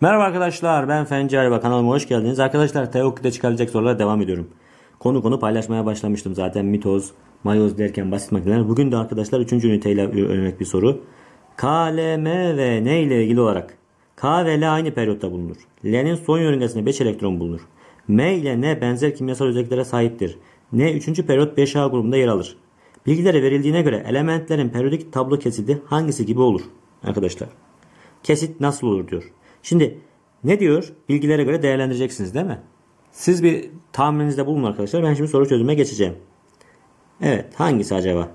Merhaba arkadaşlar ben Fenci Araba kanalıma hoş geldiniz. Arkadaşlar Teokü'de çıkarılacak sorulara devam ediyorum. Konu konu paylaşmaya başlamıştım zaten mitoz, mayoz derken basit makineler. Bugün de arkadaşlar 3. üniteyle örnek bir soru. K, L, M ve N ile ilgili olarak K ve L aynı periyotta bulunur. L'nin son yörüngesinde 5 elektron bulunur. M ile N benzer kimyasal özelliklere sahiptir. N 3. periyot 5A grubunda yer alır. Bilgilere verildiğine göre elementlerin periyodik tablo kesidi hangisi gibi olur? Arkadaşlar kesit nasıl olur diyor. Şimdi ne diyor? Bilgilere göre değerlendireceksiniz değil mi? Siz bir tahmininizde bulun arkadaşlar. Ben şimdi soru çözüme geçeceğim. Evet hangisi acaba?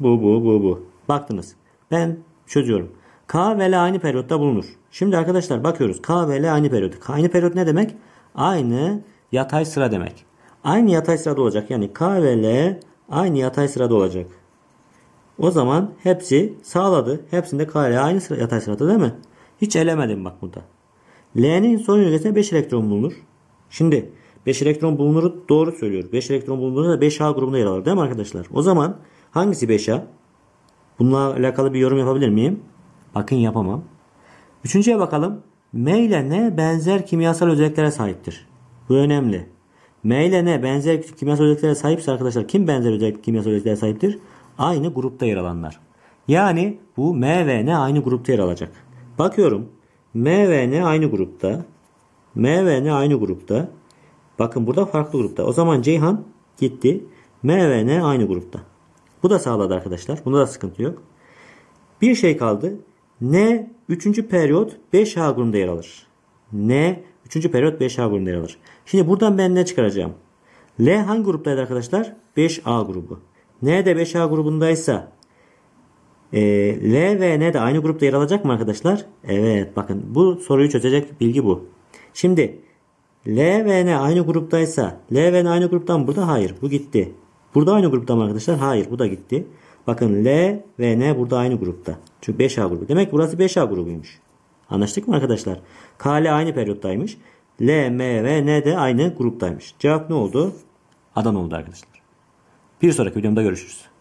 Bu bu bu bu. Baktınız. Ben çözüyorum. K ve L aynı periyotta bulunur. Şimdi arkadaşlar bakıyoruz. K ve L aynı periyot. Aynı periyot ne demek? Aynı yatay sıra demek. Aynı yatay sırada olacak. Yani K ve L aynı yatay sırada olacak. O zaman hepsi sağladı. Hepsinde K ile aynı sıra, yatay sırada değil mi? Hiç elemedim bak burada. L'nin son yörüngesinde 5 elektron bulunur. Şimdi 5 elektron bulunur doğru söylüyor. 5 elektron bulunursa da 5A grubunda yer alır değil mi arkadaşlar? O zaman hangisi 5A? Bununla alakalı bir yorum yapabilir miyim? Bakın yapamam. Üçüncüye bakalım. M ile N benzer kimyasal özelliklere sahiptir. Bu önemli. M ile N benzer kimyasal özelliklere sahipse arkadaşlar kim benzer özellik, kimyasal özelliklere sahiptir? Aynı grupta yer alanlar. Yani bu M ve N aynı grupta yer alacak. Bakıyorum. M ve N aynı grupta. M ve N aynı grupta. Bakın burada farklı grupta. O zaman Ceyhan gitti. M ve N aynı grupta. Bu da sağladı arkadaşlar. Bunda da sıkıntı yok. Bir şey kaldı. N 3. periyot 5A grubunda yer alır. N 3. periyot 5A grubunda yer alır. Şimdi buradan ben ne çıkaracağım? L hangi gruptaydı arkadaşlar? 5A grubu. N de 5A grubundaysa e, L ve N de aynı grupta yer alacak mı arkadaşlar? Evet bakın bu soruyu çözecek bilgi bu. Şimdi L ve N aynı gruptaysa L ve N aynı gruptan burada hayır bu gitti. Burada aynı grupta mı arkadaşlar? Hayır bu da gitti. Bakın L ve N burada aynı grupta. Çünkü 5A grubu. Demek ki burası 5A grubuymuş. Anlaştık mı arkadaşlar? K L aynı periyottaymış. L, M ve N de aynı gruptaymış. Cevap ne oldu? Adan oldu arkadaşlar. Bir sonraki videomda görüşürüz.